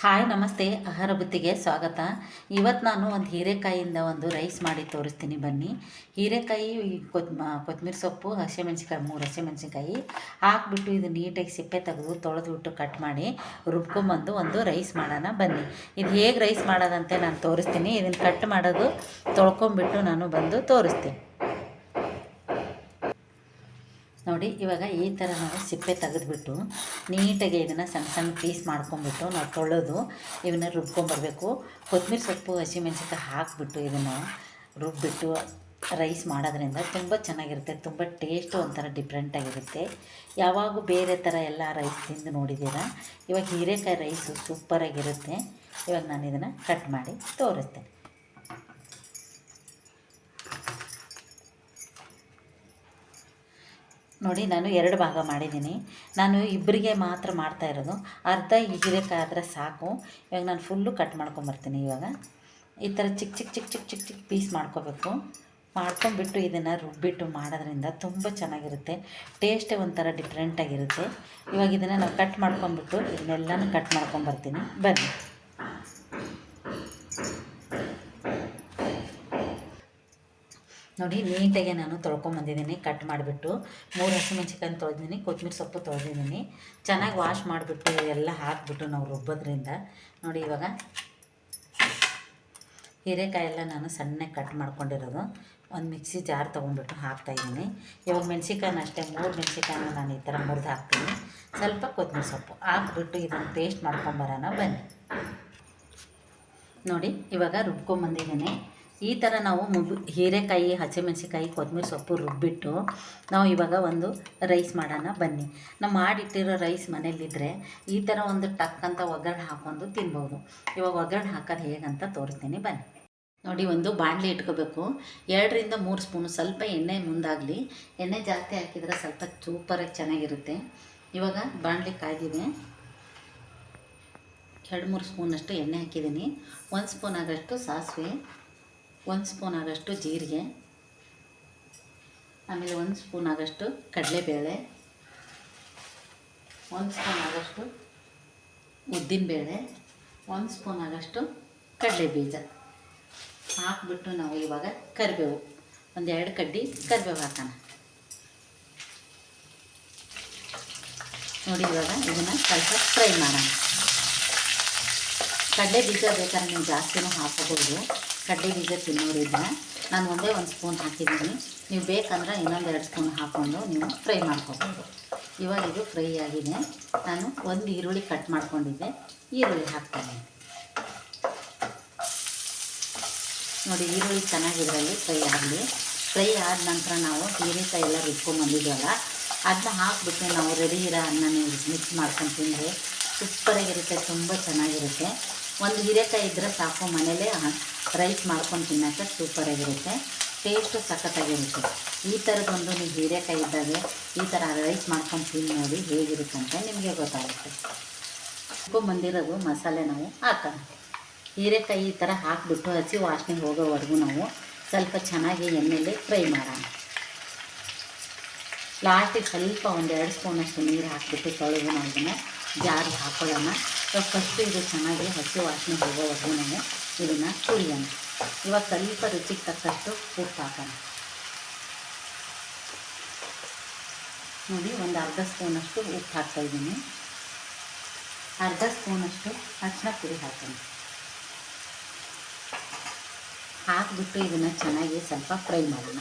Hi, ನಮಸ್ತೆ. ಆಹಾರ ಬುತ್ತಿಗೆ ಸ್ವಾಗತ. ಇವತ್ತು ನಾನು ಒಂದು ಹೀರೆಕಾಯಿಯಿಂದ ಒಂದು ರೈಸ್ ಮಾಡಿ ತೋರಿಸ್ತೀನಿ ಬನ್ನಿ. ಹೀರೆಕಾಯಿ ಕೊತ್ ಕೊತ್ತಂಬರಿ ಸೊಪ್ಪು ಹಸಿಮೆಣ್ಸಿಕಾಯಿ ಮೂರು ಹಸಿಮೆಣ್ಸಿನ್ಕಾಯಿ ಹಾಕ್ಬಿಟ್ಟು ಇದು ನೀಟಾಗಿ ಸಿಪ್ಪೆ ತೆಗೆದು ತೊಳೆದ್ಬಿಟ್ಟು ಕಟ್ ಮಾಡಿ ರುಬ್ಕೊಂಬಂದು ಒಂದು ರೈಸ್ ಮಾಡೋಣ ಬನ್ನಿ. ಇದು ಹೇಗೆ ರೈಸ್ ಮಾಡೋದಂತೆ ನಾನು ತೋರಿಸ್ತೀನಿ. ಇದನ್ನು ಕಟ್ ಮಾಡೋದು ತೊಳ್ಕೊಂಬಿಟ್ಟು ನಾನು ಬಂದು ತೋರಿಸ್ತೀನಿ. ನೋಡಿ, ಇವಾಗ ಈ ಥರ ನಾವು ಸಿಪ್ಪೆ ತೆಗೆದುಬಿಟ್ಟು ನೀಟಾಗಿ ಇದನ್ನು ಸಣ್ಣ ಸಣ್ಣ ಪೀಸ್ ಮಾಡ್ಕೊಂಬಿಟ್ಟು ನಾವು ತೊಳೆದು ಇವನ್ನ ರುಬ್ಕೊಂಬರ್ಬೇಕು ಕೊತ್ತಂಬರಿ ಸೊಪ್ಪು, ಹಸಿಮೆಣ್ಸಿನ್ಕಾಯಿ ಹಾಕಿಬಿಟ್ಟು ಇದನ್ನು ರುಬ್ಬಿಟ್ಟು ರೈಸ್ ಮಾಡೋದ್ರಿಂದ ತುಂಬ ಚೆನ್ನಾಗಿರುತ್ತೆ, ತುಂಬ ಟೇಸ್ಟು ಒಂಥರ ಡಿಫ್ರೆಂಟಾಗಿರುತ್ತೆ ಯಾವಾಗೂ ಬೇರೆ ಥರ ಎಲ್ಲ ರೈಸ್ ತಿಂದು ನೋಡಿದ್ದೀರಾ? ಇವಾಗ ಹೀರೆಕಾಯಿ ರೈಸು ಸೂಪರಾಗಿರುತ್ತೆ ಇವಾಗ ನಾನು ಇದನ್ನು ಕಟ್ ಮಾಡಿ ತೋರಿಸ್ತೇನೆ. ನೋಡಿ, ನಾನು ಎರಡು ಭಾಗ ಮಾಡಿದ್ದೀನಿ. ನಾನು ಇಬ್ಬರಿಗೆ ಮಾತ್ರ ಮಾಡ್ತಾ ಇರೋದು. ಅರ್ಧ ಹೀರೆಕಾಯಿ ಸಾಕು. ಇವಾಗ ನಾನು ಫುಲ್ಲು ಕಟ್ ಮಾಡ್ಕೊಂಬರ್ತೀನಿ ಇವಾಗ. ಈ ಥರ ಚಿಕ್ಕ ಚಿಕ್ಕ ಚಿಕ್ಕ ಚಿಕ್ಕ ಚಿಕ್ಕ ಚಿಕ್ಕ ಪೀಸ್ ಮಾಡ್ಕೋಬೇಕು. ಮಾಡ್ಕೊಂಬಿಟ್ಟು ಇದನ್ನು ರುಬ್ಬಿಟ್ಟು ಮಾಡೋದ್ರಿಂದ ತುಂಬ ಚೆನ್ನಾಗಿರುತ್ತೆ. ಟೇಸ್ಟೇ ಒಂಥರ ಡಿಫ್ರೆಂಟಾಗಿರುತ್ತೆ ಇವಾಗ ಇದನ್ನು ನಾವು ಕಟ್ ಮಾಡ್ಕೊಂಬಿಟ್ಟು ಇದನ್ನೆಲ್ಲನೂ ಕಟ್ ಮಾಡ್ಕೊಂಬರ್ತೀನಿ. ಬನ್ನಿ. ನೋಡಿ, ನೀಟಾಗಿ ನಾನು ತೊಳ್ಕೊಂಬಂದಿದ್ದೀನಿ ಕಟ್ ಮಾಡಿಬಿಟ್ಟು. ಮೂರು ಹಸಿಮೆಣ್ಸಿಕಾಯಿ ತೊಳೆದಿದ್ದೀನಿ ಕೊತ್ತಂಬರಿ ಸೊಪ್ಪು ತೊಳೆದಿದ್ದೀನಿ. ಚೆನ್ನಾಗಿ ವಾಶ್ ಮಾಡಿಬಿಟ್ಟು ಎಲ್ಲ ಹಾಕಿಬಿಟ್ಟು ನಾವು ರುಬ್ಬೋದ್ರಿಂದ. ನೋಡಿ ಇವಾಗ ಹೀರೆಕಾಯಿ ಎಲ್ಲ ನಾನು ಸಣ್ಣಗೆ ಕಟ್ ಮಾಡ್ಕೊಂಡಿರೋದು. ಒಂದು ಮಿಕ್ಸಿ ಜಾರ್ ತೊಗೊಂಡ್ಬಿಟ್ಟು ಹಾಕ್ತಾಯಿದ್ದೀನಿ ಇವಾಗ ಮೆಣ್ಸಿಕಾಯಿನ ಅಷ್ಟೇ, ಮೂರು ಮೆಣ್ಸಿಕಾಯಿನ ನಾನು ಈ ಥರ ಮುರಿದು ಹಾಕ್ತೀನಿ. ಸ್ವಲ್ಪ ಕೊತ್ತಂಬರಿ ಸೊಪ್ಪು ಹಾಕ್ಬಿಟ್ಟು ಇದನ್ನು ಪೇಸ್ಟ್ ಮಾಡ್ಕೊಂಬರೋಣ ಬನ್ನಿ. ನೋಡಿ, ಇವಾಗ ರುಬ್ಕೊಂಬಂದಿದ್ದೀನಿ ಈ ಥರ ನಾವು ಮುಗ್ ಹೀರೆಕಾಯಿ ಹಸಿಮೆಣಸಿಕಾಯಿ ಕೊತ್ತಂಬರಿ ಸೊಪ್ಪು ರುಬ್ಬಿಟ್ಟು ನಾವು ಇವಾಗ ಒಂದು ರೈಸ್ ಮಾಡೋಣ ಬನ್ನಿ. ನಾವು ಮಾಡಿಟ್ಟಿರೋ ರೈಸ್ ಮನೇಲಿದ್ದರೆ ಈ ಥರ ಒಂದು ಟಕ್ ಅಂತ ಒಗ್ಗರಣೆ ಹಾಕ್ಕೊಂಡು ತಿನ್ಬೋದು. ಇವಾಗ ಒಗ್ಗರಣೆ ಹಾಕೋದು ಹೇಗಂತ ತೋರಿಸ್ತೀನಿ ಬನ್ನಿ. ನೋಡಿ, ಒಂದು ಬಾಣಲಿ ಇಟ್ಕೋಬೇಕು. ಎರಡರಿಂದ ಮೂರು ಸ್ಪೂನು ಸ್ವಲ್ಪ ಎಣ್ಣೆ ಮುಂದಾಗಲಿ. ಎಣ್ಣೆ ಜಾಸ್ತಿ ಹಾಕಿದರೆ ಸ್ವಲ್ಪ ಸೂಪರಾಗಿ ಚೆನ್ನಾಗಿರುತ್ತೆ. ಇವಾಗ ಬಾಣಲಿ ಕಾಯ್ದಿದೆ. ಎರಡು ಮೂರು ಸ್ಪೂನಷ್ಟು ಎಣ್ಣೆ ಹಾಕಿದ್ದೀನಿ. ಒಂದು ಸ್ಪೂನ್ ಆಗಷ್ಟು ಸಾಸಿವೆ. ಒಂದು ಸ್ಪೂನ್ ಆದಷ್ಟು ಜೀರಿಗೆ, ಆಮೇಲೆ ಒಂದು ಸ್ಪೂನ್ ಆದಷ್ಟು ಕಡಲೆಬೇಳೆ, ಒಂದು ಸ್ಪೂನ್ ಆದಷ್ಟು ಉದ್ದಿನಬೇಳೆ, ಒಂದು ಸ್ಪೂನ್ ಆದಷ್ಟು ಕಡಲೆ ಬೀಜ ಹಾಕ್ಬಿಟ್ಟು ನಾವು ಇವಾಗ ಕರಿಬೇವು. ಒಂದು ಎರಡು ಕಡ್ಡಿ ಕರಿಬೇವು ಹಾಕೋಣ. ನೋಡಿ ಇವಾಗ ಇದನ್ನು ಸ್ವಲ್ಪ ಫ್ರೈ ಮಾಡೋಣ. ಕಡಲೆ ಬೀಜ ಬೇಕಾದ್ರೆ ನೀವು ಜಾಸ್ತಿನೂ ಹಾಕೋಬೋದು. ಕಡಲೆ ಬೀಜ ತಿನ್ನೋರಿದ್ರೆ ನಾನು ಒಂದೇ ಒಂದು ಸ್ಪೂನ್ ಹಾಕಿದ್ದೀನಿ. ನೀವು ಬೇಕಂದ್ರೆ ಇನ್ನೊಂದು ಎರಡು ಸ್ಪೂನ್ ಹಾಕ್ಕೊಂಡು ನೀವು ಫ್ರೈ ಮಾಡ್ಕೋಬೋದು. ಇವಾಗ ಇದು ಫ್ರೈ ಆಗಿದೆ. ನಾನು ಒಂದು ಈರುಳ್ಳಿ ಕಟ್ ಮಾಡ್ಕೊಂಡಿದ್ದೆ. ಈರುಳ್ಳಿ ಹಾಕ್ತೇನೆ. ನೋಡಿ, ಈರುಳ್ಳಿ ಚೆನ್ನಾಗಿದ್ರಲ್ಲಿ ಫ್ರೈ ಆಗಲಿ ಫ್ರೈ ಆದ ನಂತರ ನಾವು ಹೀರೆಕಾಯಿ ಎಲ್ಲ ರುಬ್ಕೊಂಬಂದಿದ್ವಲ್ಲ ಅದನ್ನ ಹಾಕ್ಬಿಟ್ಟು ನಾವು ರೆಡಿ ಇರೋ ಅನ್ನ ನೀವು ಮಿಕ್ಸ್ ಮಾಡ್ಕೊಂಡು ತಿಂದರೆ ಸೂಪರಾಗಿರುತ್ತೆ, ತುಂಬ ಚೆನ್ನಾಗಿರುತ್ತೆ. ಒಂದು ಹೀರೆಕಾಯಿ ಇದ್ದರೆ ಸಾಕು, ಮನೇಲೇ ರೈಸ್ ಮಾಡ್ಕೊಂಡು ತಿನ್ನೋಕ್ಕೆ ಸೂಪರಾಗಿರುತ್ತೆ ಟೇಸ್ಟು ಸಖತ್ತಾಗಿರುತ್ತೆ. ಈ ಥರದೊಂದು ನೀವು ಹೀರೆಕಾಯಿ ಇದ್ದಾಗ ಈ ಥರ ರೈಸ್ ಮಾಡ್ಕೊಂಡು ತಿಂದು ನೋಡಿ ಹೇಗಿರುತ್ತೆ ಅಂತ ನಿಮಗೆ ಗೊತ್ತಾಗುತ್ತೆ. ಬಂದಿರೋದು ಮಸಾಲೆ ನಾವು ಹಾಕೋಣ. ಹೀರೆಕಾಯಿ ಈ ಥರ ಹಾಕಿಬಿಟ್ಟು ಹಸಿ ವಾಸನೆ ಹೋಗೋವರೆಗೂ ನಾವು ಸ್ವಲ್ಪ ಚೆನ್ನಾಗಿ ಎಣ್ಣೆಯಲ್ಲಿ ಫ್ರೈ ಮಾಡೋಣ. ಲಾಸ್ಟಿಗೆ ಸ್ವಲ್ಪ ಒಂದು ಎರಡು ಸ್ಪೂನಷ್ಟು ನೀರು ಹಾಕಿಬಿಟ್ಟು ತೊಳೆದು ನಾವು ಇದನ್ನು ಜಾರಿಗೆ ಹಾಕೊಳ್ಳೋಣ ಫಸ್ಟು ಇದು ಚೆನ್ನಾಗಿ ಹಸಿ ವಾಸನೆ ಹೋಗೋವರೆಗೂ ನಾವು ಇದನ್ನು ಕುಡಿಯೋಣ ಇವಾಗ ಸ್ವಲ್ಪ ರುಚಿಗೆ ತಕ್ಕಷ್ಟು ಉಪ್ಪು ಹಾಕೋಣ. ನೋಡಿ, ಒಂದು ಅರ್ಧ ಸ್ಪೂನಷ್ಟು ಉಪ್ಪು ಹಾಕ್ತಾಯಿದ್ದೀನಿ ಅರ್ಧ ಸ್ಪೂನಷ್ಟು ಅರಿಶಿನ ಪುಡಿ ಹಾಕೋಣ. ಹಾಕಿಬಿಟ್ಟು ಇದನ್ನು ಚೆನ್ನಾಗಿ ಸ್ವಲ್ಪ ಫ್ರೈ ಮಾಡೋಣ.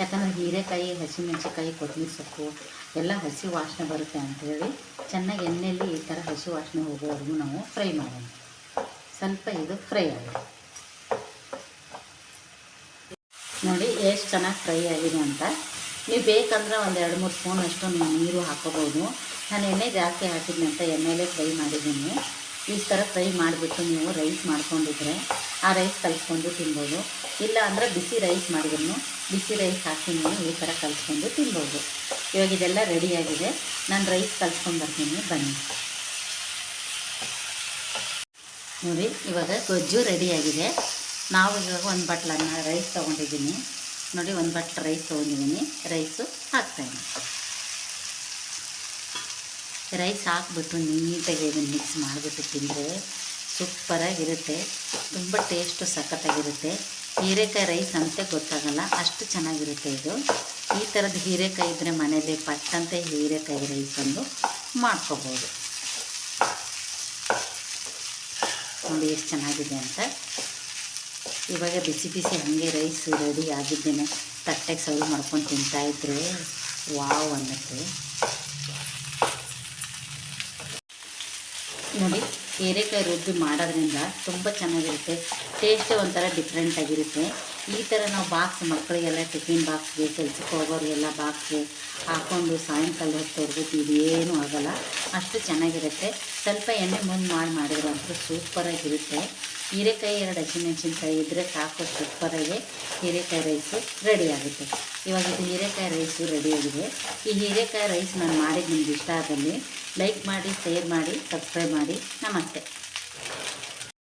ಯಾಕಂದರೆ ಹೀರೆಕಾಯಿ ಹಸಿಮೆಣಸಿಕಾಯಿ ಕೊತ್ತಂಬರಿ ಸೊಪ್ಪು ಎಲ್ಲ ಹಸಿ ವಾಸನೆ ಬರುತ್ತೆ ಅಂಥೇಳಿ ಚೆನ್ನಾಗಿ ಎಣ್ಣೆಯಲ್ಲಿ ಈ ಥರ ಹಸಿ ವಾಸನೆ ಹೋಗೋವರೆಗೂ ನಾವು ಫ್ರೈ ಮಾಡೋಣ. ಸ್ವಲ್ಪ ಇದು ಫ್ರೈ ಆಗಿದೆ. ನೋಡಿ ಎಷ್ಟು ಚೆನ್ನಾಗಿ ಫ್ರೈ ಆಗಿದೆ ಅಂತ. ನೀವು ಬೇಕಂದ್ರೆ ಒಂದು ಎರಡು ಮೂರು ಸ್ಪೂನ್ ಅಷ್ಟು ನೀರು ಹಾಕೋಬೋದು. ನಾನು ಎಣ್ಣೆ ಜಾಸ್ತಿ ಹಾಕಿದ್ನಂತ, ಎಣ್ಣೆಲೇ ಫ್ರೈ ಮಾಡಿದ್ದೀನಿ. ಈ ಥರ ಫ್ರೈ ಮಾಡಿಬಿಟ್ಟು ನೀವು ರೈಸ್ ಮಾಡ್ಕೊಂಡಿದ್ರೆ ಆ ರೈಸ್ ಕಲಿಸ್ಕೊಂಡು ತಿನ್ಬೋದು. ಇಲ್ಲ ಅಂದರೆ ಬಿಸಿ ರೈಸ್ ಮಾಡಿದ್ರು ಬಿಸಿ ರೈಸ್ ಹಾಕಿ ನೀವು ಈ ಥರ ಕಲಿಸ್ಕೊಂಡು ತಿನ್ಬೋದು. ಇವಾಗ ಇದೆಲ್ಲ ರೆಡಿಯಾಗಿದೆ ನಾನು ರೈಸ್ ಕಲಿಸ್ಕೊಂಡು ಬರ್ತೀನಿ. ಬನ್ನಿ. ನೋಡಿ, ಇವಾಗ ಗೊಜ್ಜು ರೆಡಿಯಾಗಿದೆ ನಾವು ಇವಾಗ ಒಂದು ಬಟ್ಲನ್ನು ರೈಸ್ ತೊಗೊಂಡಿದ್ದೀನಿ. ನೋಡಿ, ಒಂದು ಬಟ್ಲು ರೈಸ್ ತೊಗೊಂಡಿದ್ದೀನಿ. ರೈಸು ಹಾಕ್ತಾಯಿದ್ದೀನಿ ರೈಸ್ ಹಾಕ್ಬಿಟ್ಟು ನೀಟಾಗಿ ಇದನ್ನು ಮಿಕ್ಸ್ ಮಾಡಿಬಿಟ್ಟು ತಿಂದರೆ ಸೂಪರಾಗಿರುತ್ತೆ. ತುಂಬ ಟೇಸ್ಟು ಸಖತ್ತಾಗಿರುತ್ತೆ. ಹೀರೆಕಾಯಿ ರೈಸ್ ಅಂತೆ ಗೊತ್ತಾಗಲ್ಲ, ಅಷ್ಟು ಚೆನ್ನಾಗಿರುತ್ತೆ ಇದು. ಈ ಥರದ ಹೀರೆಕಾಯಿ ಇದ್ದರೆ ಮನೇಲಿ ಪಟ್ಟಂತೆ ಹೀರೆಕಾಯಿ ರೈಸ್ ಒಂದು ಮಾಡ್ಕೋಬೋದು. ನೋಡಿ ಎಷ್ಟು ಚೆನ್ನಾಗಿದೆ ಅಂತ. ಇವಾಗ ಬಿಸಿ ಬಿಸಿ ಹಾಗೆ ರೈಸ್ ರೆಡಿ ಆಗಿದ್ದೇನೆ. ತಟ್ಟೆಗೆ ಸರ್ವ್ ಮಾಡ್ಕೊಂಡು ತಿಂತಾಯಿದ್ರೆ ವಾವ್ ಅನ್ನತ್ತೆ. ನೋಡಿ, ಹೀರೆಕಾಯಿ ರುಬ್ಬಿ ಮಾಡೋದ್ರಿಂದ ತುಂಬ ಚೆನ್ನಾಗಿರುತ್ತೆ ಟೇಸ್ಟೇ ಒಂಥರ ಡಿಫ್ರೆಂಟಾಗಿರುತ್ತೆ ಈ ಥರ ನಾವು ಬಾಕ್ಸ್ ಮಕ್ಕಳಿಗೆಲ್ಲ ಟಿಫಿನ್ ಬಾಕ್ಸ್ಗೆ ಕೆಲ್ಸಕ್ಕೆ ಹೋಗೋರಿಗೆಲ್ಲ ಬಾಕ್ಸ್ಗೆ ಹಾಕ್ಕೊಂಡು ಸಾಯಂಕಾಲ ಹೊತ್ತವರೆಗೂ ಇದೇನು ಆಗೋಲ್ಲ. ಅಷ್ಟು ಚೆನ್ನಾಗಿರುತ್ತೆ. ಸ್ವಲ್ಪ ಎಣ್ಣೆ ಮುಂದೆ ಮಾಡಿ ಮಾಡಿದ್ರೆ ಅಂತೂ ಸೂಪರಾಗಿರುತ್ತೆ. ಹೀರೆಕಾಯಿ ಎರಡು ಹಸಿಮೆಣಸಿನ್ಕಾಯಿ ಇದ್ದರೆ ಸಾಕು, ಸೂಪರಾಗಿ ಹೀರೆಕಾಯಿ ರೈಸು ರೆಡಿ ಆಗುತ್ತೆ. ಇವಾಗ ಇದು ಹೀರೆಕಾಯಿ ರೈಸು ರೆಡಿಯಾಗಿದೆ ಈ ಹೀರೆಕಾಯಿ ರೈಸ್ ನಾನು ಮಾಡಿದ್ದು ನಿಮ್ಗೆ ಇಷ್ಟ ಆದಲ್ಲಿ ಲೈಕ್ ಮಾಡಿ ಶೇರ್ ಮಾಡಿ ಸಬ್ಸ್ಕ್ರೈಬ್ ಮಾಡಿ. ನಮಸ್ತೆ.